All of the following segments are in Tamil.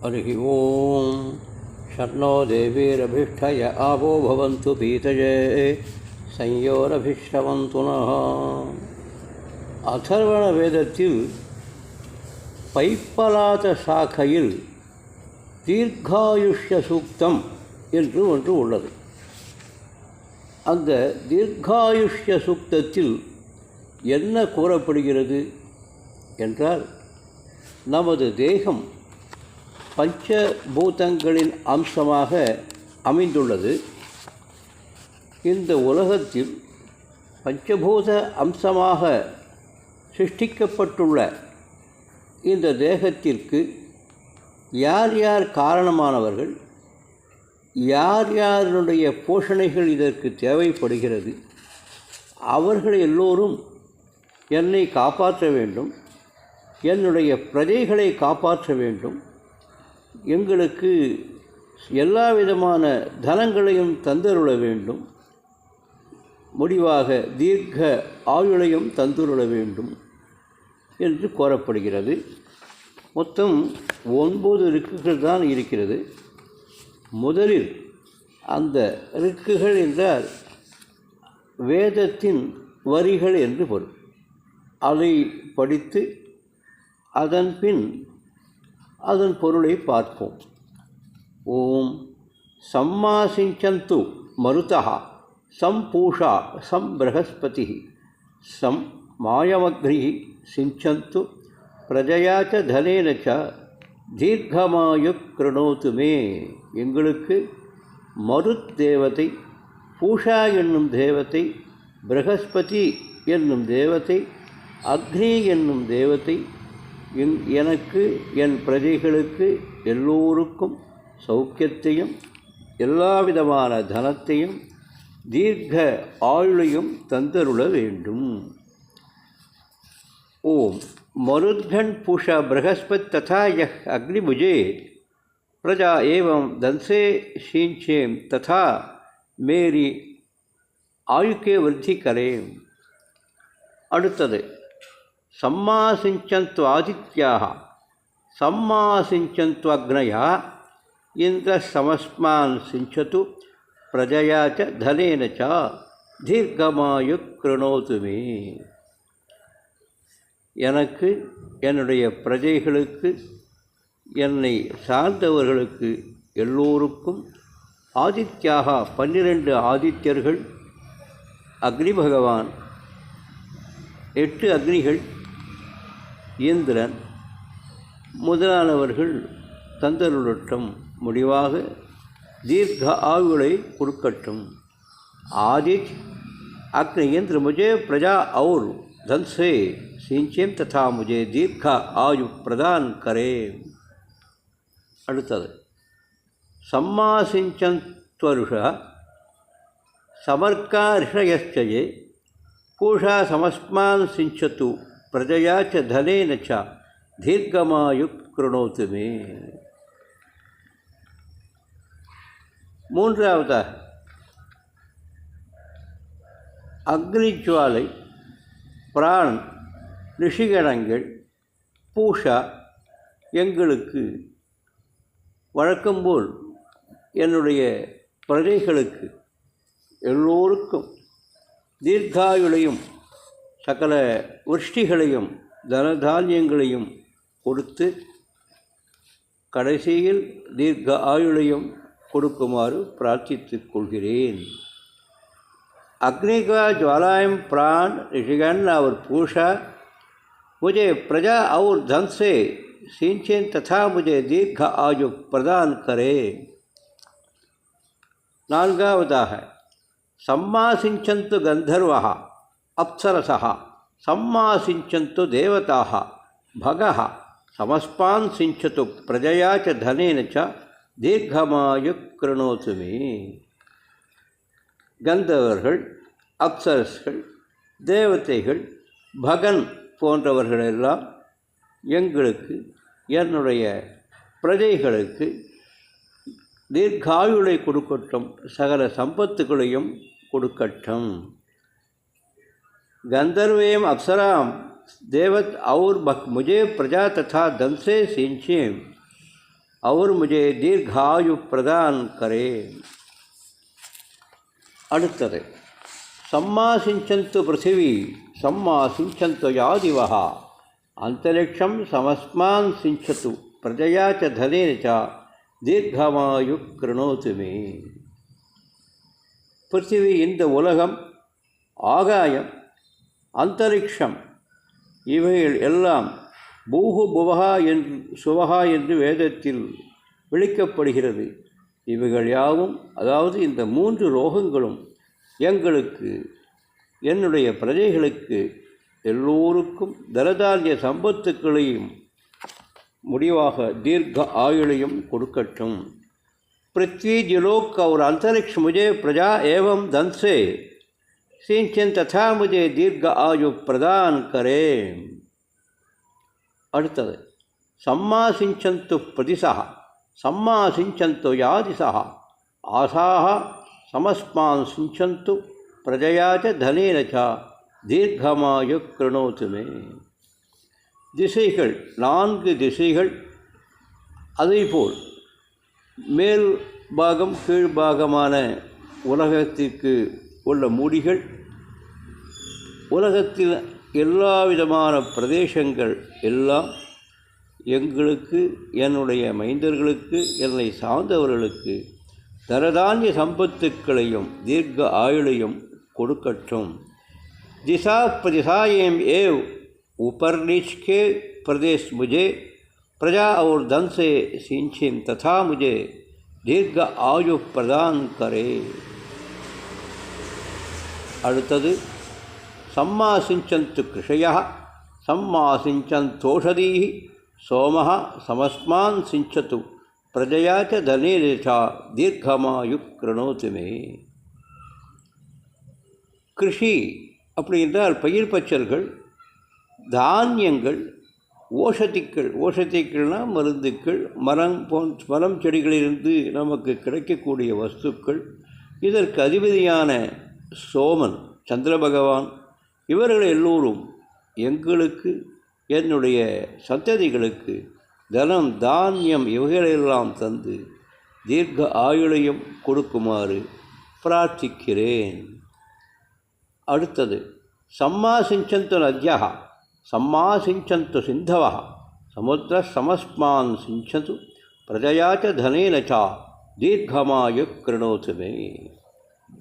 हरिः ॐ शन्नो देवीरभिष्ठय आपो भवन्तु पीतये संयोरभिष्टवन्तु नः அதர்வண வேதத்தில் பைப்பலாத சாக்கையில் தீர்க்காயுஷ்ய சூக்தம் என்று ஒன்று உள்ளது அந்த தீர்க்காயுஷ்ய சூக்தத்தில் என்ன கூறப்படுகிறது என்றால் நமது தேகம் பஞ்சபூதங்களின் அம்சமாக அமைந்துள்ளது. இந்த உலகத்தில் பஞ்சபூத அம்சமாக சிருஷ்டிக்கப்பட்டுள்ள இந்த தேகத்திற்கு யார் யார் காரணமானவர்கள் யார் யாருடைய போஷணைகள் இதற்கு தேவைப்படுகிறது அவர்கள் எல்லோரும் என்னை காப்பாற்ற வேண்டும் என்னுடைய பிரஜைகளை காப்பாற்ற வேண்டும் எங்களுக்கு எல்லா விதமான தனங்களையும் தந்தருள வேண்டும். முடிவாக தீர்க்க ஆயுளையும் தந்துருள வேண்டும் என்று கோரப்படுகிறது. மொத்தம் ஒன்பது ரிக்குகள் தான் இருக்கிறது. முதலில் அந்த ரிக்குகள் என்றால் வேதத்தின் வரிகள் என்று பொருள். அதை படித்து அதன் பின் அதன் பொருளை பார்ப்போம். ஓம் சம்மாசிஞ்சந்து மருதா சம் பூஷா சம் பிரகஸ்பதி சம் மாயமக்ரி சிஞ்சந்து பிரஜயா ச தனேன ச தீர்க்கமாயு கிருணோத்து மே. எங்களுக்கு மருத் தேவதை பூஷா என்னும் தேவதை பிரகஸ்பதி என்னும் தேவதை அக்னி என்னும் தேவதை எனக்கு என் பிரஜைகளுக்கு எல்லோருக்கும் சௌக்கியத்தையும் எல்லா விதமான தனத்தையும் தீர்க்க ஆயுளையும் தந்தருள வேண்டும் ஓம் மருத்கன் புஷ बृहस्पति तथा यह अग्निभुजे प्रजा एवं दंसे शींचेम तथा मेरी आयु के वृद्धि करें அடுத்தது சம்மாசிஞ்சந்து ஆதித்யாக சம்மாசிஞ்சந்து அக்னயா இந்திர சமஸ்மான் சிஞ்சது பிரஜயா ச தனேன ச தீர்க்கமாயு கிருணோதுமே எனக்கு என்னுடைய பிரஜைகளுக்கு என்னை சார்ந்தவர்களுக்கு எல்லோருக்கும் ஆதித்யாக பன்னிரண்டு ஆதித்யர்கள் அக்னி பகவான் எட்டு அக்னிகள் இந்திரன் முதலானவர்கள் தந்தருளட்டும் முடிவாக தீர்க்க ஆயுளை கொடுக்கட்டும் आदित्य अग्नि यंत्र मुझे प्रजा और धन से सिंचेम तथा मुझे दीर्घ आयु प्रदान करे அடுத்தது சம்மாசிஞ்சத்வருஷ சமர்க்கா ரிஷயச்சயே பூஷா சமஸ்மான் சிஞ்சத்து பிரஜயா ச தனேன ச தீர்க்கமாயு கிருணோத்து மே மூன்றாவதாக அக்னிஜுவாலை பிரான் ரிஷிகணங்கள் பூஷா எங்களுக்கு வழக்கம்போல் என்னுடைய பிரஜைகளுக்கு எல்லோருக்கும் தீர்க்காயுளையும் சகல விருஷ்டிகளையும் தனதானியங்களையும் கொடுத்து கடைசியில் தீர்க்க ஆயுளையும் கொடுக்குமாறு பிரார்த்தித்துக் கொள்கிறேன். அக்னிகா ज्वालायम பிரான் ரிஷிகன் அவர் பூஷா मुझे பிரஜா और தன்சே से ததா तथा தீர்க்க ஆயு பிரதான் கரே. करे நான்காவதாக சம்மாசிஞ்சந்து கந்தர்வகா అప్సరస సమ్మాసించంతు దేవతా భగ సమస్పాన్ సించతు ప్రజయా చ ధనేన చ దీర్ఘమాయు கிருணோசுமி கந்தவர்கள் அப்சரஸ்கள் தேவதைகள் பகன் போன்றவர்களெல்லாம் எங்களுக்கு என்னுடைய பிரஜைகளுக்கு தீர்காயுளை கொடுக்கட்டும் சகல சம்பத்துகளையும் கொடுக்கட்டும். गंधर्वेम अप्सराम देवत और बक मुझे प्रजा तथा धन से सिंचे और मुझे दीर्घायु प्रदान करें அடுத்தது சம்மா சிஞ்சந்து பிருத்திவி சம்மா சிஞ்சந்து யாதிவः அந்தரிக்ஷம் சமஸ்மான் சிஞ்சத்து பிரஜயா ச தனேன ச தீர்க்கமாயு கிருணோத்து மே பிருத்திவி இந்த உலகம் ஆகாயம் அந்தரிக்ஷம். இவைகள் எல்லாம் பூகு புவகா என்று சுவகா என்று வேதத்தில் விழிக்கப்படுகிறது இவைகள் யாவும் அதாவது இந்த மூன்று ரோகங்களும் எங்களுக்கு என்னுடைய பிரஜைகளுக்கு எல்லோருக்கும் தரதாரிய சம்பத்துக்களையும் முடிவாக தீர்க்க ஆயுளையும் கொடுக்கட்டும். पृथ्वी जो लोक और अंतरिक्ष मुझे प्रजा एवं सिंचन तथा मुझे दीर्घ आयु प्रदान करें அடுத்தது சம்மா சிஞ்சந்து பிரதிசா சம்மா சிஞ்சந்து யாதிசா ஆசாக சமஸ்மான் சிஞ்சந்து பிரஜயா ச தனேன ச தீர்க்கமாயு கிருணோத்து மே திசைகள் நான்கு திசைகள் அதேபோல் மேல் பாகம் கீழ்பாகமான உலகத்திற்கு உள்ள மூடிகள் உலகத்தில் எல்லா விதமான பிரதேசங்கள் எல்லாம் எங்களுக்கு என்னுடைய மைந்தர்களுக்கு என்னை சார்ந்தவர்களுக்கு தரதானிய சம்பத்துக்களையும் தீர்க்க ஆயுளையும் கொடுக்கட்டும் दिशा प्रदिशाएं एव ऊपर नीच के प्रदेश मुझे प्रजा और धन से सिंचिन तथा मुझे दीर्घ आयु प्रदान करे அடுத்தது சம்மாசிஞ்சந்து கிருஷய சம்மா சோம சமஸ்மான் சிஞ்சத்து பிரஜயாச்ச ச தனேரேஷா தீர்க்கமாயு கிருணோத்து கிருஷி அப்படி என்றால் பயிர் பச்சல்கள் தானியங்கள் ஓஷதிக்கள் ஓஷதிக்கள்னால் மருந்துக்கள் மரம் போன் மரம் செடிகளிலிருந்து நமக்கு கிடைக்கக்கூடிய வஸ்துக்கள் இதற்கு அதிபதியான சோமன் சந்திர பகவான் இவர்கள் எல்லோரும் எங்களுக்கு என்னுடைய சந்ததிகளுக்கு தனம் தானியம் இவைகளெல்லாம் தந்து தீர்க்க ஆயுளையும் கொடுக்குமாறு பிரார்த்திக்கிறேன். அடுத்தது சம்மா சிஞ்சந்து நத்யா சம்மா சிஞ்சந்து சிந்தவா சமுத்திர சமஸ்மான் சிஞ்சது பிரஜயாச்ச தனேனச்சா தனேன சா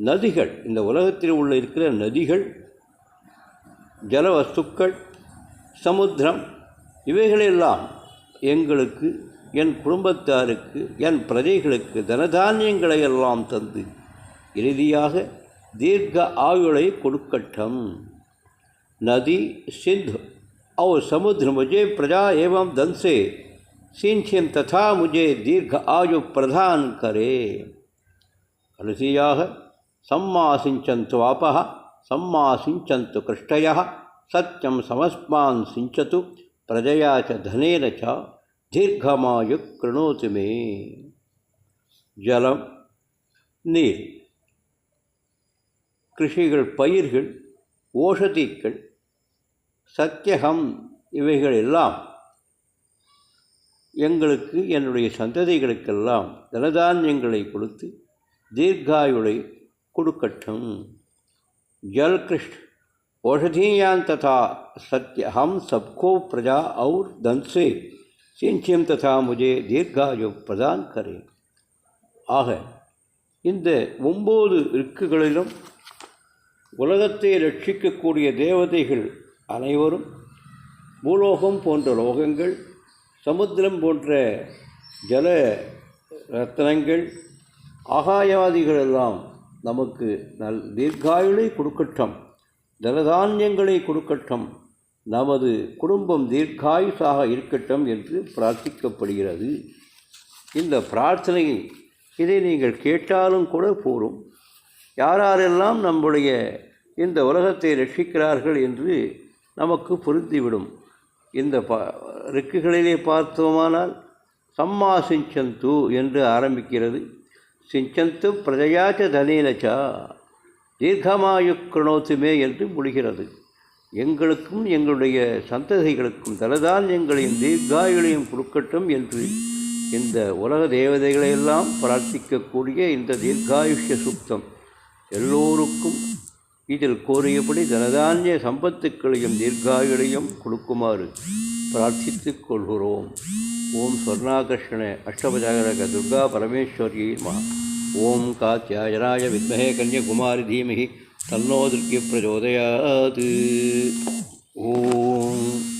நதிகள் இந்த உலகத்தில் உள்ள இருக்கிற நதிகள் ஜலவஸ்துக்கள் சமுத்திரம் இவைகளெல்லாம் எங்களுக்கு என் குடும்பத்தாருக்கு என் பிரஜைகளுக்கு தனதானியங்களை எல்லாம் தந்து இறுதியாக दीर्घ आयुळे कुडुकट्ठम नदी सिंध और समुद्र मुझे प्रजा एवं धन से सिंचिन तथा मुझे दीर्घ आयु प्रदान करे ऋषियाः சம்மாசிஞ்சந்து ஆபா சம்மாசிஞ்சந்து கிருஷ்டய சத்தியம் சமஸ்மான் சிஞ்சத்து பிரஜயா ச தனேன ச தீர்க்கமாயு கிருணோத்து மே ஜலம் நீர் கிருஷிகள் பயிர்கள் ஓஷதீக்கள் சத்தியகம் இவைகள் எல்லாம் எங்களுக்கு என்னுடைய சந்ததிகளுக்கெல்லாம் தனதானியங்களை கொடுத்து தீர்காயுளை கொடுக்கட்டும் ஜல் கிருஷ்ண औषधीयान तथा सत्य हम सबको प्रजा और धन से सिंचियम तथा मुझे दीर्घायु प्रदान करें ஆக இந்த ஒம்பது ரிக்குகளிலும் உலகத்தை ரட்சிக்கக்கூடிய தேவதைகள் அனைவரும் பூலோகம் போன்ற லோகங்கள் சமுத்திரம் போன்ற ஜல ரத்னங்கள் ஆகாயாதிகள் எல்லாம் நமக்கு நல் தீர்காயுளை கொடுக்கட்டும் தனதானியங்களை கொடுக்கட்டும் நமது குடும்பம் தீர்க்காயுசாக இருக்கட்டும் என்று பிரார்த்திக்கப்படுகிறது. இந்த பிரார்த்தனை இதை நீங்கள் கேட்டாலும் கூட போரும். யாரெல்லாம் நம்முடைய இந்த உலகத்தை ரட்சிக்கிறார்கள் என்று நமக்கு பொருந்திவிடும். இந்த ப ரிக்குகளிலே பார்த்தோமானால் சம்மாசிஞ்சந்து என்று ஆரம்பிக்கிறது. சிஞ்சந்து பிரஜயாச்ச தனேனச்சா தீர்க்கமாயு கிரணோத்துமே என்று முடிகிறது. எங்களுக்கும் எங்களுடைய சந்ததிகளுக்கும் தலதானியங்களையும் தீர்க்காயுளையும் கொடுக்கட்டும் என்று இந்த உலக தேவதைகளையெல்லாம் பிரார்த்திக்கக்கூடிய இந்த தீர்காயுஷ்ய சுத்தம் எல்லோருக்கும் இதில் கோரியபடி தனதானிய சம்பத்துக்களையும் தீர்க்காயுளையும் கொடுக்குமாறு प्रार्थित कोलोम ओम स्वर्णाकर्षण अष्टजागरक दुर्गा परमेश्वरी नम। ओं कात्यायनाय विमहे कन्याकुमारी धीमह तन्नो दुर्ग प्रचोदयात। ओम।